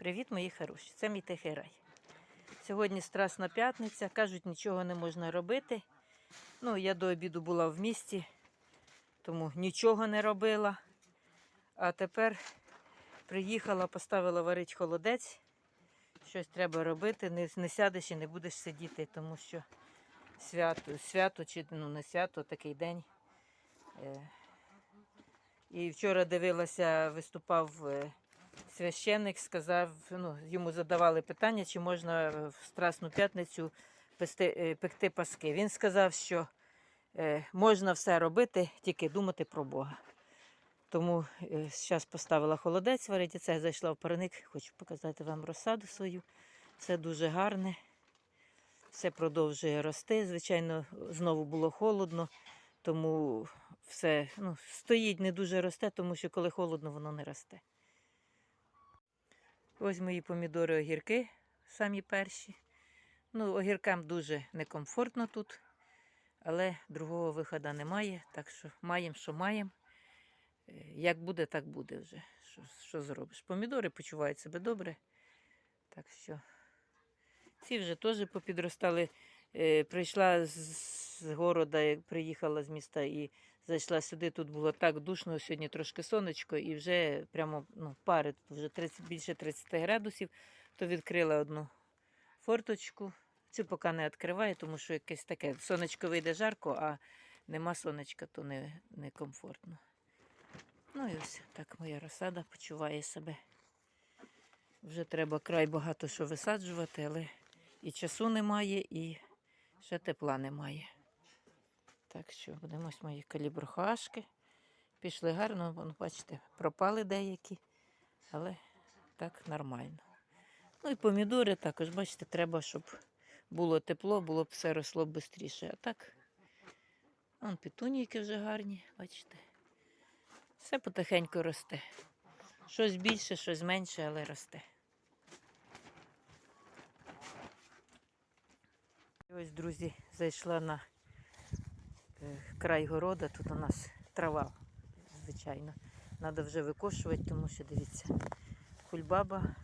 Привіт, мої хороші! Це мій тихий рай. Сьогодні Страсна п'ятниця. Кажуть, нічого не можна робити. Ну, я до обіду була в місті, тому нічого не робила. А тепер приїхала, поставила варити холодець. Щось треба робити. Не, не сядеш і не будеш сидіти, тому що свято, свято чи ну, не свято, такий день. Е, І вчора дивилася, виступав е, священник, сказав, ну, йому задавали питання, чи можна в Страсну п'ятницю пекти, е, пекти паски. Він сказав, що е, можна все робити, тільки думати про Бога. Тому зараз поставила холодець варити, це зайшла в парник, хочу показати вам розсаду свою. Все дуже гарне, все продовжує рости. Звичайно, знову було холодно, тому все ну, стоїть, не дуже росте, тому що коли холодно, воно не росте. Ось мої помідори огірки, самі перші. Ну, огіркам дуже некомфортно тут, але другого виходу немає, так що маємо, що маємо. Е, Як буде, так буде вже. Що, що зробиш? Помідори почувають себе добре. Так що ці вже теж попідростали. Е, прийшла з, з города, приїхала з міста і зайшла сюди. Тут було так душно, сьогодні трошки сонечко, і вже прямо ну, пари, тут вже 30, більше 30 градусів, то відкрила одну форточку. Цю поки не відкриваю, тому що якесь таке сонечко вийде жарко, а нема сонечка, то не, не комфортно. Ну і ось так моя розсада почуває себе. Вже треба край багато що висаджувати, але і часу немає, і ще тепла немає. Так що будемо мої каліброхашки. Пішли гарно, вон, бачите, пропали деякі, але так нормально. Ну і помідори також, бачите, треба, щоб було тепло, було б все росло швидше. А так, вон петунійки вже гарні, бачите. Все потихеньку росте. Щось більше, щось менше, але росте. І ось, друзі, зайшла на край города. Тут у нас трава, звичайно. Треба вже викошувати, тому що дивіться, кульбаба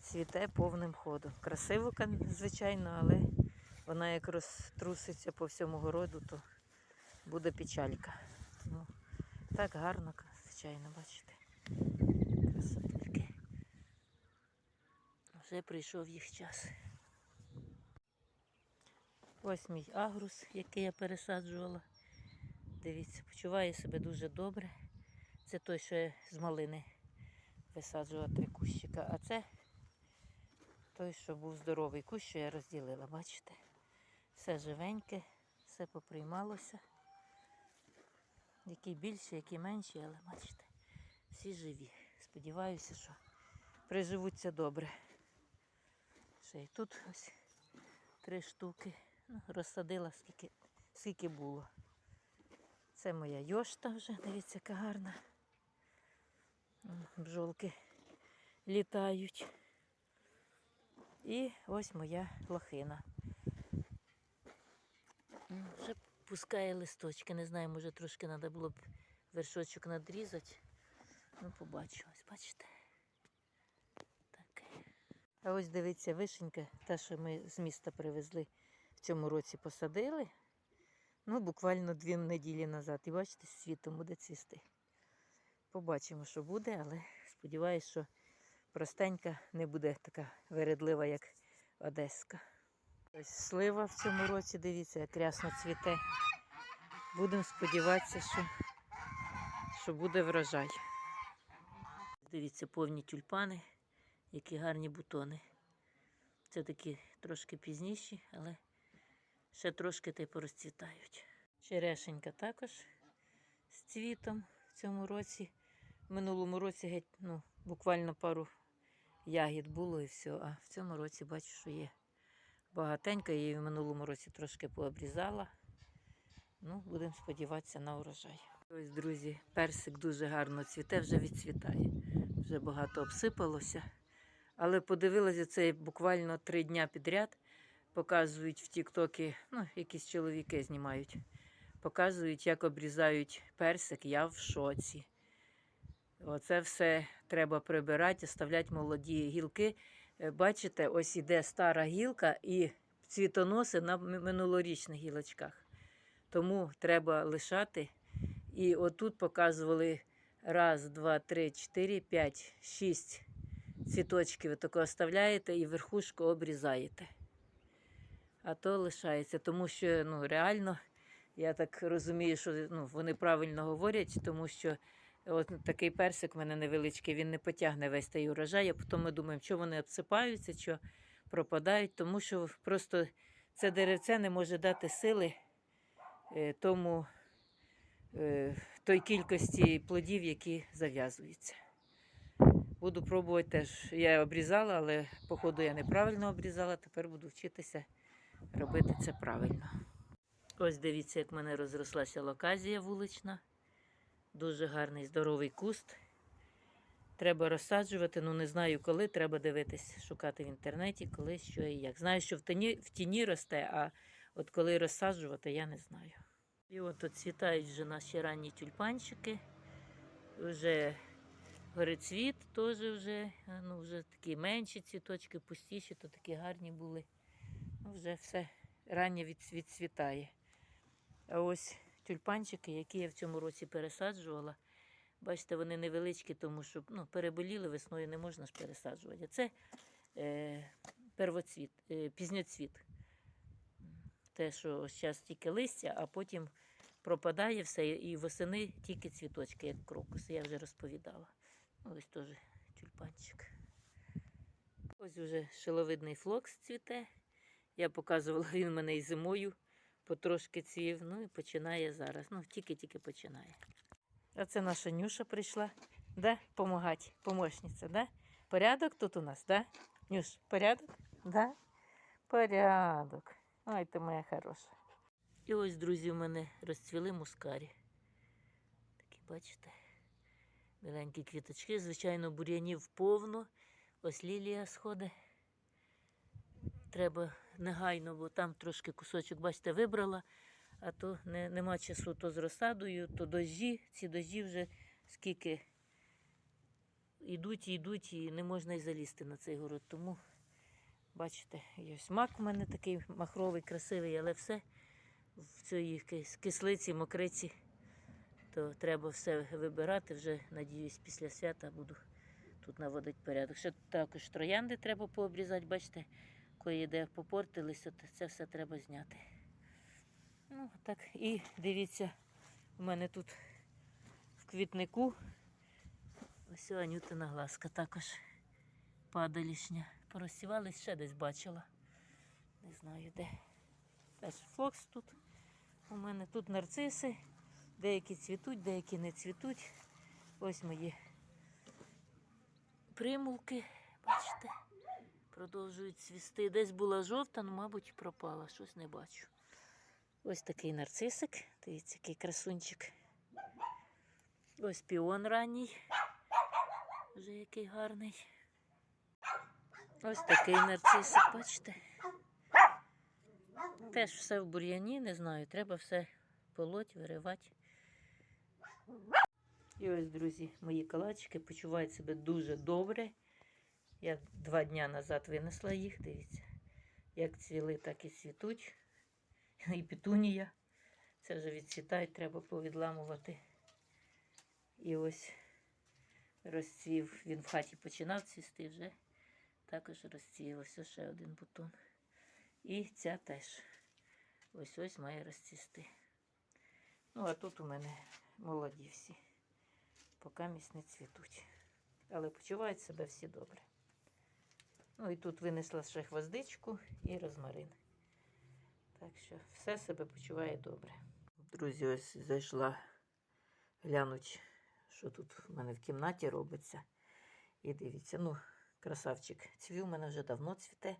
цвіте повним ходом. Красиво, звичайно, але вона як розтруситься по всьому городу, то буде печалька. Тому так гарно, звичайно, бачите. Красотульки. Вже прийшов їх час. Ось мій агрус, який я пересаджувала. Дивіться, почуває себе дуже добре. Це той, що я з малини висаджувала три кущика. А це той, що був здоровий кущ, що я розділила, бачите? Все живеньке, все поприймалося. Які більші, які менші, але бачите, всі живі. Сподіваюся, що приживуться добре. Ще й тут ось три штуки. Розсадила скільки, скільки було. Це моя йошта вже, дивіться, яка гарна. М, Бджолки літають. І ось моя лохина. Вже пускає листочки. Не знаю, може трошки треба було б вершочок надрізати. Ну, побачу. Ось, бачите. Таке. А ось дивіться, вишенька, та, що ми з міста привезли цьому році посадили. Ну, буквально дві неділі назад. І бачите, світом буде цвісти. Побачимо, що буде, але сподіваюся, що простенька не буде така вередлива, як Одеська. Ось слива в цьому році, дивіться, як рясно цвіте. Будемо сподіватися, що, що буде врожай. Дивіться, повні тюльпани, які гарні бутони. Це такі трошки пізніші, але ще трошки та й порозцвітають. Черешенька також з цвітом в цьому році. В минулому році геть, ну, буквально пару ягід було і все. А в цьому році бачу, що є багатенько. Я її в минулому році трошки пообрізала. Ну, будемо сподіватися на урожай. Ось, друзі, персик дуже гарно цвіте, вже відцвітає. Вже багато обсипалося. Але подивилася це буквально три дня підряд. Показують в Тіктокі, ну, якісь чоловіки знімають. Показують, як обрізають персик. Я в шоці. Оце все треба прибирати, оставляти молоді гілки. Е, Бачите, ось іде стара гілка і цвітоноси на минулорічних гілочках. Тому треба лишати. І отут показували раз, два, три, чотири, п'ять, шість цвіточків. Тако оставляєте і верхушку обрізаєте. А то лишається, тому що ну, реально, я так розумію, що ну, вони правильно говорять, тому що от такий персик в мене невеличкий, він не потягне весь той урожай, а потім ми думаємо, що вони обсипаються, що пропадають, тому що просто це деревце не може дати сили е, тому е, той кількості плодів, які зав'язуються. Буду пробувати теж. Я обрізала, але походу я неправильно обрізала. Тепер буду вчитися робити це правильно. Ось дивіться, як в мене розрослася локазія вулична. Дуже гарний здоровий куст. Треба розсаджувати, ну не знаю коли, треба дивитись, шукати в інтернеті, коли, що і як. Знаю, що в тіні, в тіні росте, а от коли розсаджувати, я не знаю. І от оцвітають вже наші ранні тюльпанчики. Вже горецвіт теж вже, ну, вже такі менші цвіточки, пустіші, то такі гарні були. Вже все раннє відцвітає. А ось тюльпанчики, які я в цьому році пересаджувала, бачите, вони невеличкі, тому що ну, переболіли весною, не можна ж пересаджувати. Це е, первоцвіт, е, пізньоцвіт. Те, що зараз тільки листя, а потім пропадає все, і восени тільки цвіточки, як крокуси, я вже розповідала. Ось теж тюльпанчик. Ось вже шиловидний флокс цвіте. Я показувала, він мене і зимою потрошки цвів. Ну і починає зараз. Ну, тільки-тільки починає. А це наша Нюша прийшла. Да? Помагати, помощниця, да? Порядок тут у нас, да? Нюш, порядок? Да? Порядок. Ой, ти моя хороша. І ось, друзі, у мене розцвіли мускарі. Такі, бачите, миленькі квіточки. Звичайно, бур'янів повно. Ось лілія сходить. Треба негайно, бо там трошки кусочок, бачите, вибрала, а то не, нема часу то з розсадою, то дощі. Ці дощі вже скільки йдуть і йдуть, і не можна й залізти на цей город. Тому, бачите, ось мак у мене такий махровий, красивий, але все в цій кислиці, мокриці, то треба все вибирати. Вже, надіюсь, після свята буду тут наводити порядок. Ще також троянди треба пообрізати, бачите, кої де попортилися, то це все треба зняти. Ну, так, і дивіться, у мене тут в квітнику ось Анютина глазка також падалішня. Порозсівались, ще десь бачила. Не знаю де. Теж флокс тут. У мене тут нарциси. Деякі цвітуть, деякі не цвітуть. Ось мої примулки, продовжують цвісти. Десь була жовта, ну, мабуть, пропала, щось не бачу. Ось такий нарцисик. Дивіться, який красунчик. Ось піон ранній. Вже який гарний. Ось такий нарцисик, бачите? Теж все в бур'яні, не знаю, треба все полоть, виривати. І ось, друзі, мої калачики почувають себе дуже добре. Я два дні назад винесла їх, дивіться. Як цвіли, так і цвітуть. І петунія. Це вже відцвітають, треба повідламувати. І ось розцвів. Він в хаті починав цвісти, вже також розцвів. Ось ще один бутон. І ця теж. Ось ось має розцвісти. Ну, а тут у мене молоді всі. Поки місць не цвітуть. Але почувають себе всі добре. Ну і тут винесла ще хвоздичку і розмарин. Так що все себе почуває добре. Друзі, ось зайшла глянуть, що тут в мене в кімнаті робиться. І дивіться, ну, красавчик цвів у мене вже давно цвіте.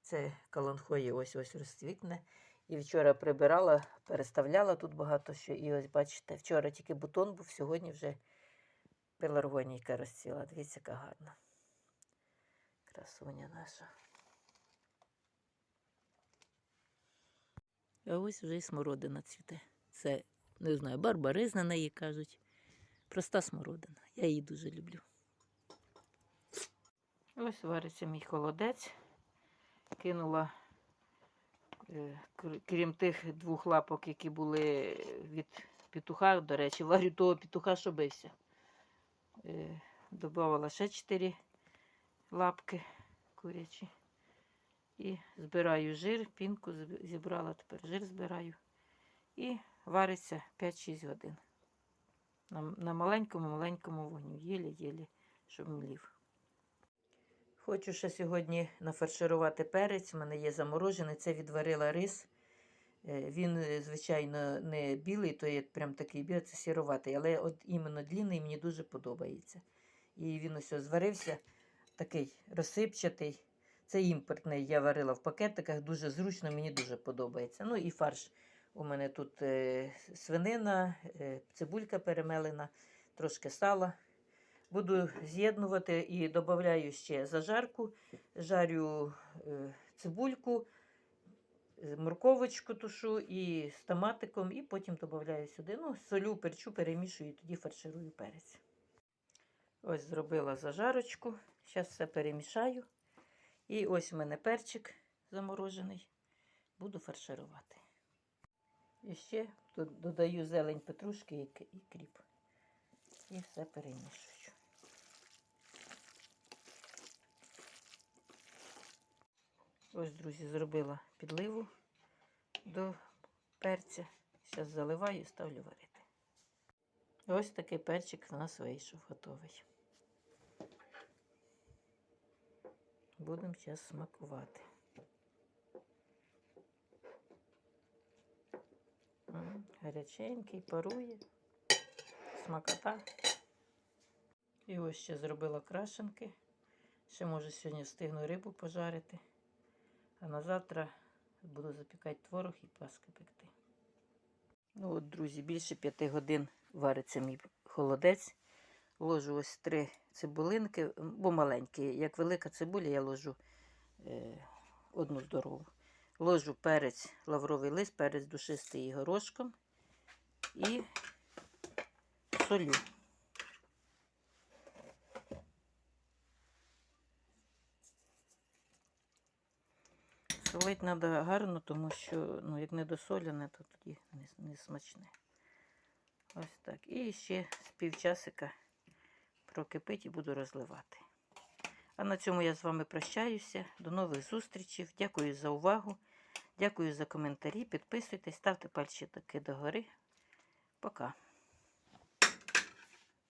Це каланхої ось ось розцвітне. І вчора прибирала, переставляла тут багато що. І ось бачите, вчора тільки бутон був, сьогодні вже пеларгонійка розцвіла. Дивіться, яка гарна. Красуня наша. А ось вже і смородина цвіте. Це, не знаю, барбаризна неї кажуть. Проста смородина. Я її дуже люблю. Ось вариться мій холодець. Кинула, е, крім тих двох лапок, які були від петуха, до речі, варю того петуха, що бився. Е, Добавила ще чотири лапки курячі. І збираю жир, пінку зібрала, тепер жир збираю. І вариться 5-6 годин. На, маленькому-маленькому вогню. Єлі-єлі, щоб млів. Хочу ще сьогодні нафарширувати перець. У мене є заморожений. Це відварила рис. Е, Він, е, звичайно, не білий, то є прям такий білий, це сіроватий, але от іменно длінний мені дуже подобається. І він ось зварився, такий розсипчатий. Це імпортний, я варила в пакетиках, дуже зручно, мені дуже подобається. Ну і фарш. У мене тут е, свинина, е, цибулька перемелена, трошки сала. Буду з'єднувати і додаю ще зажарку, жарю е, цибульку, морковочку тушу і з томатиком, і потім додаю сюди. Ну, солю, перчу, перемішую, і тоді фарширую перець. Ось зробила зажарочку. Зараз все перемішаю. І ось у мене перчик заморожений. Буду фарширувати. І ще тут додаю зелень петрушки і кріп. І все перемішую. Ось, друзі, зробила підливу до перця. Зараз заливаю і ставлю варити. Ось такий перчик в нас вийшов готовий. Будемо зараз смакувати. Гаряченький, парує, смакота. І ось ще зробила крашенки. Ще може сьогодні встигну рибу пожарити. А на завтра буду запікати творог і паски пекти. Ну от, друзі, більше п'яти годин вариться мій холодець. Ложу ось три цибулинки, бо маленькі. Як велика цибуля, я ложу е, одну здорову. Ложу перець, лавровий лист, перець душистий і горошком і солю. Солить треба гарно, тому що ну, як не досолене, то тоді не, не смачне. Ось так. І ще з півчасика прокипить і буду розливати. А на цьому я з вами прощаюся. До нових зустрічей. Дякую за увагу. Дякую за коментарі. Підписуйтесь, ставте пальчики догори. Пока.